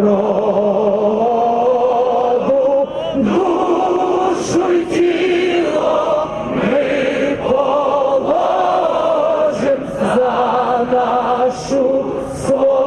народу душу ми положим за нашу свободу.